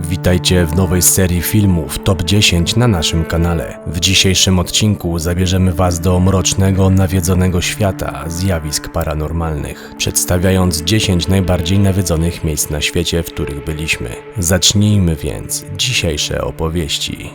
Witajcie w nowej serii filmów Top 10 na naszym kanale. W dzisiejszym odcinku zabierzemy Was do mrocznego, nawiedzonego świata zjawisk paranormalnych, przedstawiając 10 najbardziej nawiedzonych miejsc na świecie, w których byliśmy. Zacznijmy więc dzisiejsze opowieści.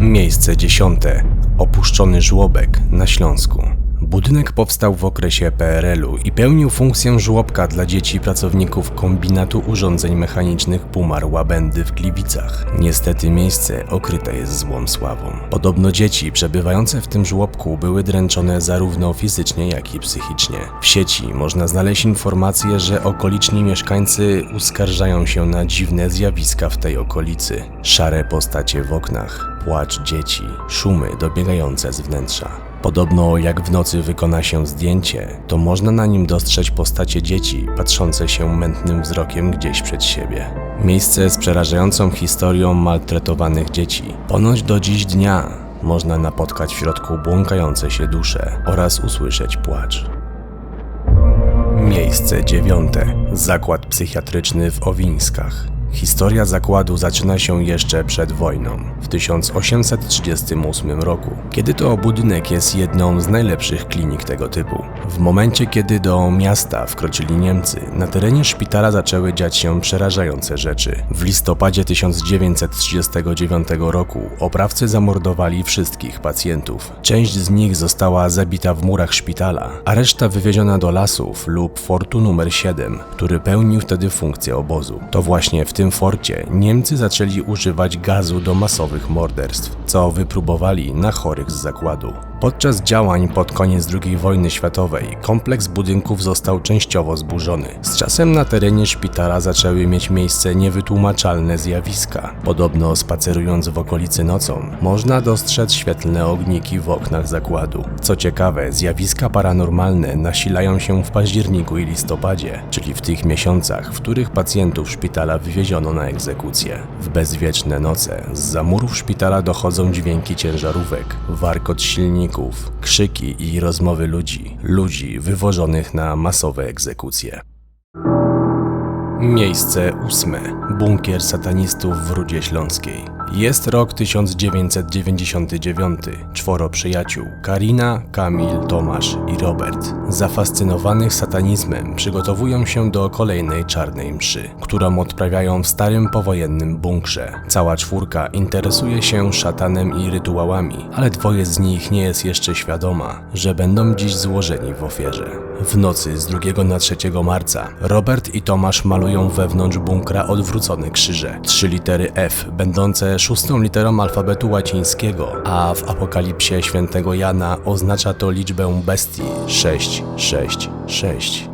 Miejsce dziesiąte. Opuszczony żłobek na Śląsku. Budynek powstał w okresie PRL-u i pełnił funkcję żłobka dla dzieci pracowników kombinatu urządzeń mechanicznych Pumar Łabędy w Gliwicach. Niestety miejsce okryte jest złą sławą. Podobno dzieci przebywające w tym żłobku były dręczone zarówno fizycznie, jak i psychicznie. W sieci można znaleźć informacje, że okoliczni mieszkańcy uskarżają się na dziwne zjawiska w tej okolicy. Szare postacie w oknach, płacz dzieci, szumy dobiegające z wnętrza. Podobno jak w nocy wykona się zdjęcie, to można na nim dostrzec postacie dzieci patrzące się mętnym wzrokiem gdzieś przed siebie. Miejsce z przerażającą historią maltretowanych dzieci. Ponoć do dziś dnia można napotkać w środku błąkające się dusze oraz usłyszeć płacz. Miejsce dziewiąte. Zakład psychiatryczny w Owińskach. Historia zakładu zaczyna się jeszcze przed wojną, w 1838 roku, kiedy to budynek jest jedną z najlepszych klinik tego typu. W momencie, kiedy do miasta wkroczyli Niemcy, na terenie szpitala zaczęły dziać się przerażające rzeczy. W listopadzie 1939 roku oprawcy zamordowali wszystkich pacjentów. Część z nich została zabita w murach szpitala, a reszta wywieziona do lasów lub fortu numer 7, który pełnił wtedy funkcję obozu. To właśnie w tym forcie Niemcy zaczęli używać gazu do masowych morderstw, co wypróbowali na chorych z zakładu. Podczas działań pod koniec II wojny światowej kompleks budynków został częściowo zburzony. Z czasem na terenie szpitala zaczęły mieć miejsce niewytłumaczalne zjawiska. Podobno spacerując w okolicy nocą, można dostrzec świetlne ogniki w oknach zakładu. Co ciekawe, zjawiska paranormalne nasilają się w październiku i listopadzie, czyli w tych miesiącach, w których pacjentów szpitala wywieziono na egzekucję. W bezwieczne noce z zamurów szpitala dochodzą dźwięki ciężarówek, warkot silników, krzyki i rozmowy ludzi, ludzi wywożonych na masowe egzekucje. Miejsce ósme. Bunkier satanistów w Rudzie Śląskiej. Jest rok 1999. Czworo przyjaciół Karina, Kamil, Tomasz i Robert. Zafascynowanych satanizmem przygotowują się do kolejnej czarnej mszy, którą odprawiają w starym powojennym bunkrze. Cała czwórka interesuje się szatanem i rytuałami, ale dwoje z nich nie jest jeszcze świadoma, że będą dziś złożeni w ofierze. W nocy z 2 na 3 marca Robert i Tomasz malują wewnątrz bunkra odwrócone krzyże. Trzy litery F, będące szóstą literą alfabetu łacińskiego, a w apokalipsie świętego Jana oznacza to liczbę bestii 666.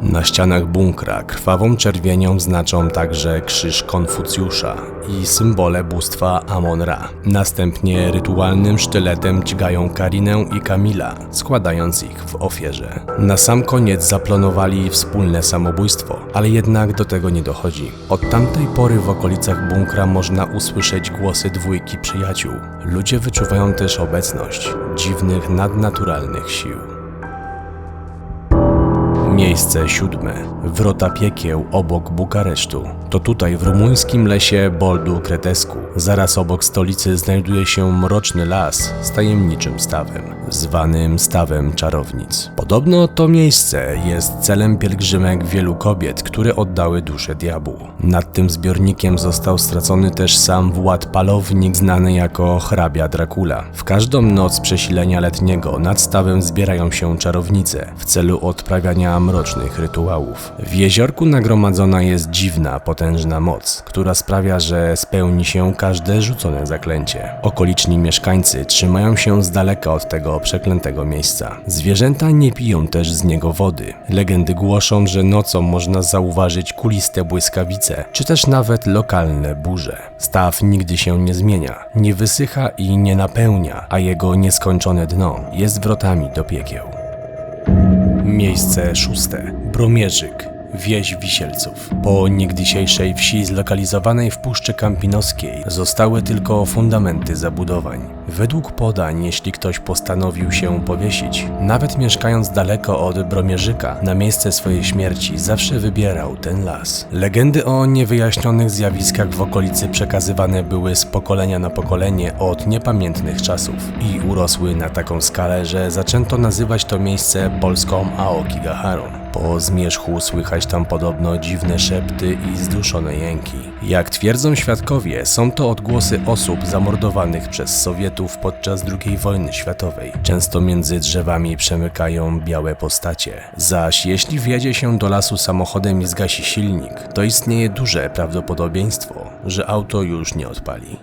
Na ścianach bunkra krwawą czerwienią znaczą także krzyż Konfucjusza i symbole bóstwa Amon-Ra. Następnie rytualnym sztyletem dźgają Karinę i Kamila, składając ich w ofierze. Na sam koniec zaplanowali wspólne samobójstwo, ale jednak do tego nie dochodzi. Od tamtej pory w okolicach bunkra można usłyszeć głosy dwójki przyjaciół. Ludzie wyczuwają też obecność dziwnych, nadnaturalnych sił. Miejsce siódme. Wrota piekieł obok Bukaresztu. To tutaj w rumuńskim lesie Boldu Kretesku, zaraz obok stolicy znajduje się mroczny las z tajemniczym stawem, zwanym stawem czarownic. Podobno to miejsce jest celem pielgrzymek wielu kobiet, które oddały duszę diabłu. Nad tym zbiornikiem został stracony też sam Wład Palownik znany jako hrabia Dracula. W każdą noc przesilenia letniego nad stawem zbierają się czarownice w celu odprawiania mrocznych rytuałów. W jeziorku nagromadzona jest dziwna, potężna moc, która sprawia, że spełni się każde rzucone zaklęcie. Okoliczni mieszkańcy trzymają się z daleka od tego przeklętego miejsca. Zwierzęta nie piją też z niego wody. Legendy głoszą, że nocą można zauważyć kuliste błyskawice, czy też nawet lokalne burze. Staw nigdy się nie zmienia, nie wysycha i nie napełnia, a jego nieskończone dno jest wrotami do piekieł. Miejsce szóste. Bromierzyk. Wieś Wisielców. Po niegdysiejszej wsi zlokalizowanej w Puszczy Kampinoskiej zostały tylko fundamenty zabudowań. Według podań, jeśli ktoś postanowił się powiesić, nawet mieszkając daleko od Bromierzyka, na miejsce swojej śmierci zawsze wybierał ten las. Legendy o niewyjaśnionych zjawiskach w okolicy przekazywane były z pokolenia na pokolenie od niepamiętnych czasów i urosły na taką skalę, że zaczęto nazywać to miejsce polską Aokigaharą. Po zmierzchu słychać tam podobno dziwne szepty i zduszone jęki. Jak twierdzą świadkowie, są to odgłosy osób zamordowanych przez Sowietów podczas II wojny światowej. Często między drzewami przemykają białe postacie. Zaś jeśli wjedzie się do lasu samochodem i zgasi silnik, to istnieje duże prawdopodobieństwo, że auto już nie odpali.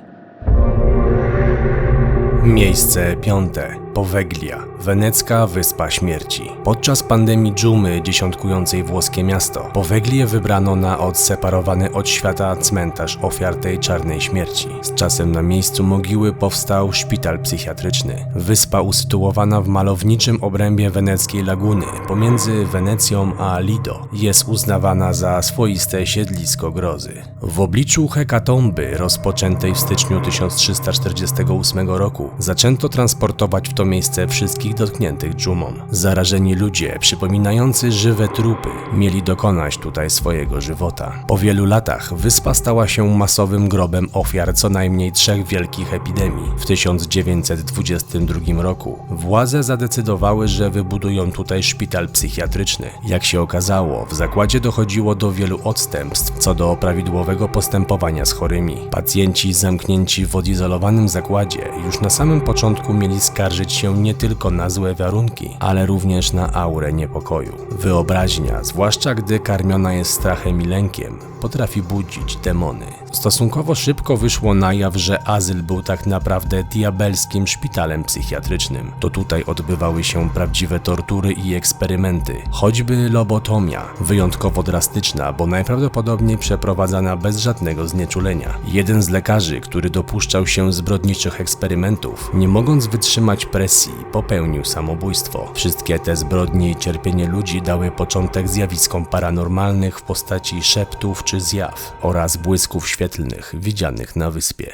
Miejsce piąte. Poweglia, wenecka wyspa śmierci. Podczas pandemii dżumy dziesiątkującej włoskie miasto, Poweglię wybrano na odseparowany od świata cmentarz ofiar tej czarnej śmierci. Z czasem na miejscu mogiły powstał szpital psychiatryczny. Wyspa usytuowana w malowniczym obrębie weneckiej laguny, pomiędzy Wenecją a Lido, jest uznawana za swoiste siedlisko grozy. W obliczu hekatomby rozpoczętej w styczniu 1348 roku zaczęto transportować w to miejsce wszystkich dotkniętych dżumą. Zarażeni ludzie, przypominający żywe trupy, mieli dokonać tutaj swojego żywota. Po wielu latach wyspa stała się masowym grobem ofiar co najmniej trzech wielkich epidemii. W 1922 roku władze zadecydowały, że wybudują tutaj szpital psychiatryczny. Jak się okazało, w zakładzie dochodziło do wielu odstępstw co do prawidłowego postępowania z chorymi. Pacjenci zamknięci w odizolowanym zakładzie już na samym początku mieli skarżyć się nie tylko na złe warunki, ale również na aurę niepokoju. Wyobraźnia, zwłaszcza gdy karmiona jest strachem i lękiem, potrafi budzić demony. Stosunkowo szybko wyszło na jaw, że azyl był tak naprawdę diabelskim szpitalem psychiatrycznym. To tutaj odbywały się prawdziwe tortury i eksperymenty, choćby lobotomia, wyjątkowo drastyczna, bo najprawdopodobniej przeprowadzana bez żadnego znieczulenia. Jeden z lekarzy, który dopuszczał się zbrodniczych eksperymentów, nie mogąc wytrzymać presji, popełnił samobójstwo. Wszystkie te zbrodnie i cierpienie ludzi dały początek zjawiskom paranormalnych w postaci szeptów czy zjaw oraz błysków świetlnych widzianych na wyspie.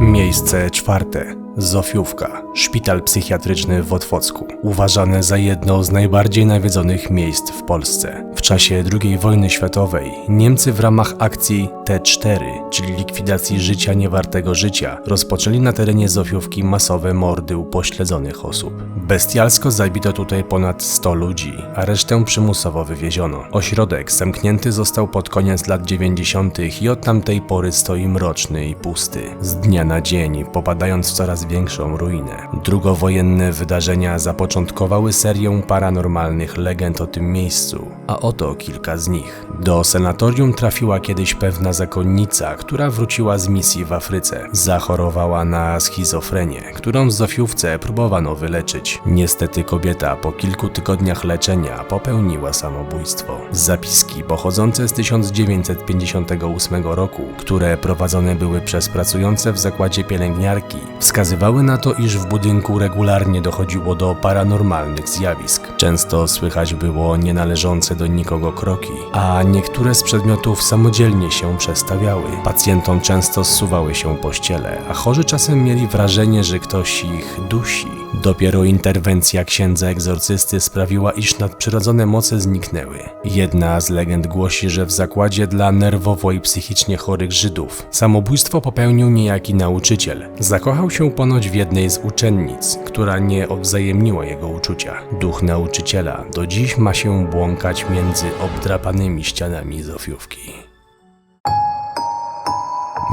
Miejsce czwarte. Zofiówka, szpital psychiatryczny w Otwocku, uważane za jedno z najbardziej nawiedzonych miejsc w Polsce. W czasie II wojny światowej Niemcy w ramach akcji T4, czyli likwidacji życia niewartego życia, rozpoczęli na terenie Zofiówki masowe mordy upośledzonych osób. Bestialsko zabito tutaj ponad 100 ludzi, a resztę przymusowo wywieziono. Ośrodek zamknięty został pod koniec lat 90. i od tamtej pory stoi mroczny i pusty. Z dnia na dzień, popadając w coraz większą ruinę. Drugowojenne wydarzenia zapoczątkowały serię paranormalnych legend o tym miejscu, a oto kilka z nich. Do senatorium trafiła kiedyś pewna zakonnica, która wróciła z misji w Afryce. Zachorowała na schizofrenię, którą w Zofiówce próbowano wyleczyć. Niestety kobieta po kilku tygodniach leczenia popełniła samobójstwo. Zapiski pochodzące z 1958 roku, które prowadzone były przez pracujące w zakładzie pielęgniarki, wskazywały na to, iż w budynku regularnie dochodziło do paranormalnych zjawisk. Często słychać było nienależące do nikogo kroki, a niektóre z przedmiotów samodzielnie się przestawiały. Pacjentom często zsuwały się pościele, a chorzy czasem mieli wrażenie, że ktoś ich dusi. Dopiero interwencja księdza egzorcysty sprawiła, iż nadprzyrodzone moce zniknęły. Jedna z legend głosi, że w zakładzie dla nerwowo i psychicznie chorych Żydów samobójstwo popełnił niejaki nauczyciel. Zakochał się ponoć w jednej z uczennic, która nie odwzajemniła jego uczucia. Duch nauczyciela do dziś ma się błąkać między obdrapanymi ścianami Zofiówki.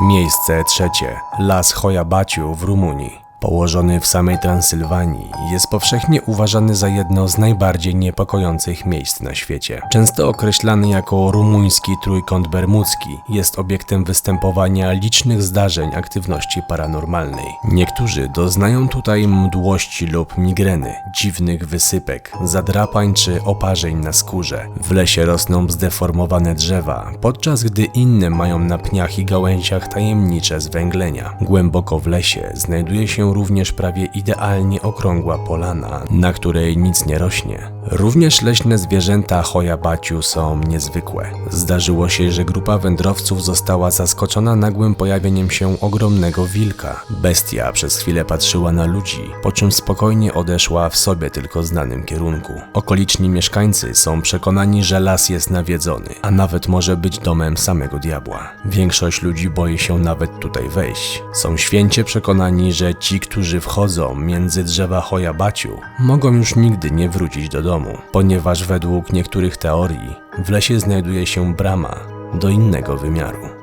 Miejsce trzecie. Las Chojabaciu w Rumunii. Położony w samej Transylwanii, jest powszechnie uważany za jedno z najbardziej niepokojących miejsc na świecie. Często określany jako rumuński trójkąt bermudzki, jest obiektem występowania licznych zdarzeń aktywności paranormalnej. Niektórzy doznają tutaj mdłości lub migreny, dziwnych wysypek, zadrapań czy oparzeń na skórze. W lesie rosną zdeformowane drzewa, podczas gdy inne mają na pniach i gałęziach tajemnicze zwęglenia. Głęboko w lesie znajduje się również prawie idealnie okrągła polana, na której nic nie rośnie. Również leśne zwierzęta Hojabaciu są niezwykłe. Zdarzyło się, że grupa wędrowców została zaskoczona nagłym pojawieniem się ogromnego wilka. Bestia przez chwilę patrzyła na ludzi, po czym spokojnie odeszła w sobie tylko znanym kierunku. Okoliczni mieszkańcy są przekonani, że las jest nawiedzony, a nawet może być domem samego diabła. Większość ludzi boi się nawet tutaj wejść. Są święcie przekonani, że ci, którzy wchodzą między drzewa Hojabaciu, mogą już nigdy nie wrócić do domu, ponieważ według niektórych teorii w lesie znajduje się brama do innego wymiaru.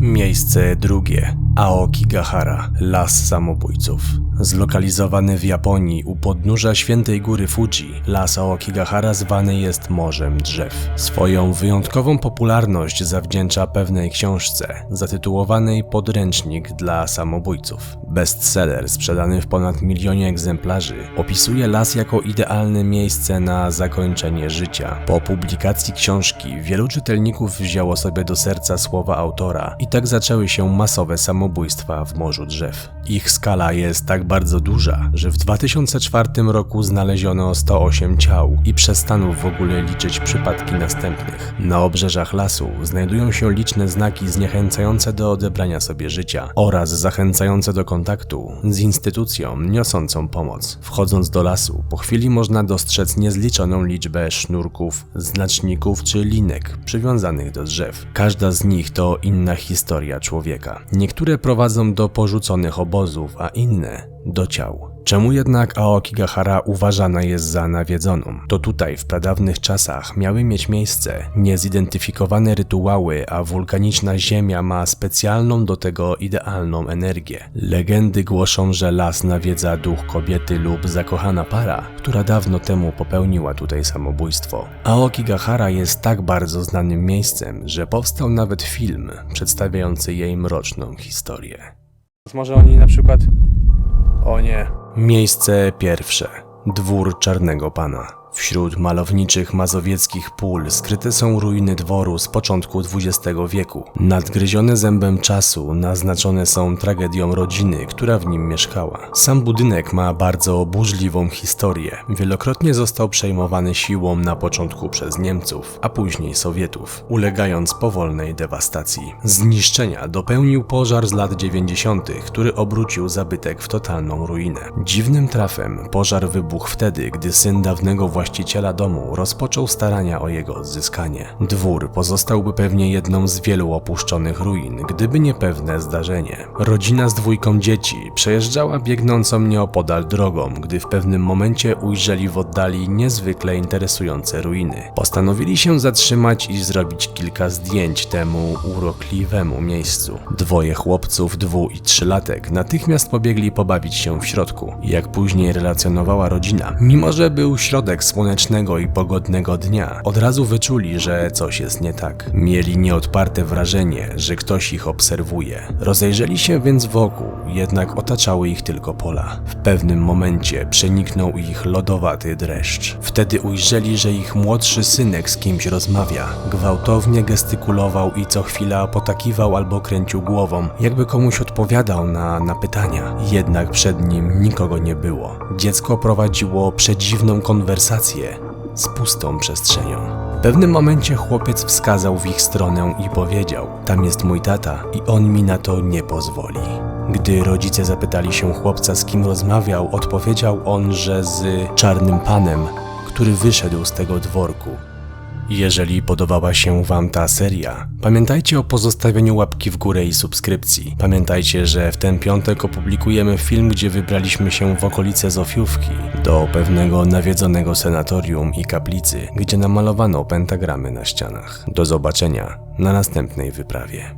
Miejsce drugie. Aokigahara, las samobójców. Zlokalizowany w Japonii u podnóża świętej góry Fuji, las Aokigahara zwany jest Morzem Drzew. Swoją wyjątkową popularność zawdzięcza pewnej książce, zatytułowanej Podręcznik dla samobójców. Bestseller, sprzedany w ponad milionie egzemplarzy, opisuje las jako idealne miejsce na zakończenie życia. Po publikacji książki wielu czytelników wzięło sobie do serca słowa autora i tak zaczęły się masowe samobójstwa w Morzu Drzew. Ich skala jest tak bardzo duża, że w 2004 roku znaleziono 108 ciał i przestano w ogóle liczyć przypadki następnych. Na obrzeżach lasu znajdują się liczne znaki zniechęcające do odebrania sobie życia oraz zachęcające do kontaktu z instytucją niosącą pomoc. Wchodząc do lasu, po chwili można dostrzec niezliczoną liczbę sznurków, znaczników czy linek przywiązanych do drzew. Każda z nich to inna historia człowieka. Niektóre prowadzą do porzuconych obozów, a inne do ciał. Czemu jednak Aokigahara uważana jest za nawiedzoną? To tutaj w pradawnych czasach miały mieć miejsce niezidentyfikowane rytuały, a wulkaniczna ziemia ma specjalną do tego idealną energię. Legendy głoszą, że las nawiedza duch kobiety lub zakochana para, która dawno temu popełniła tutaj samobójstwo. Aokigahara jest tak bardzo znanym miejscem, że powstał nawet film przedstawiający jej mroczną historię. Może oni na przykład. O nie. Miejsce pierwsze. Dwór Czarnego Pana. Wśród malowniczych mazowieckich pól skryte są ruiny dworu z początku XX wieku. Nadgryzione zębem czasu naznaczone są tragedią rodziny, która w nim mieszkała. Sam budynek ma bardzo burzliwą historię. Wielokrotnie został przejmowany siłą na początku przez Niemców, a później Sowietów, ulegając powolnej dewastacji. Zniszczenia dopełnił pożar z lat 90., który obrócił zabytek w totalną ruinę. Dziwnym trafem pożar wybuchł wtedy, gdy syn dawnego właściciela domu rozpoczął starania o jego odzyskanie. Dwór pozostałby pewnie jedną z wielu opuszczonych ruin, gdyby nie pewne zdarzenie. Rodzina z dwójką dzieci przejeżdżała biegnącą nieopodal drogą, gdy w pewnym momencie ujrzeli w oddali niezwykle interesujące ruiny. Postanowili się zatrzymać i zrobić kilka zdjęć temu urokliwemu miejscu. Dwoje chłopców, dwu i trzylatek, natychmiast pobiegli pobawić się w środku. Jak później relacjonowała rodzina, mimo że był środek słonecznego i pogodnego dnia, od razu wyczuli, że coś jest nie tak. Mieli nieodparte wrażenie, że ktoś ich obserwuje. Rozejrzeli się więc wokół, jednak otaczały ich tylko pola. W pewnym momencie przeniknął ich lodowaty dreszcz. Wtedy ujrzeli, że ich młodszy synek z kimś rozmawia. Gwałtownie gestykulował i co chwila potakiwał albo kręcił głową, jakby komuś odpowiadał na, na pytania. Jednak przed nim nikogo nie było. Dziecko prowadziło przedziwną konwersację z pustą przestrzenią. W pewnym momencie chłopiec wskazał w ich stronę i powiedział: Tam jest mój tata i on mi na to nie pozwoli. Gdy rodzice zapytali się chłopca, z kim rozmawiał, odpowiedział on, że z czarnym panem, który wyszedł z tego dworku. Jeżeli podobała się Wam ta seria, pamiętajcie o pozostawieniu łapki w górę i subskrypcji. Pamiętajcie, że w ten piątek opublikujemy film, gdzie wybraliśmy się w okolice Zofiówki do pewnego nawiedzonego senatorium i kaplicy, gdzie namalowano pentagramy na ścianach. Do zobaczenia na następnej wyprawie.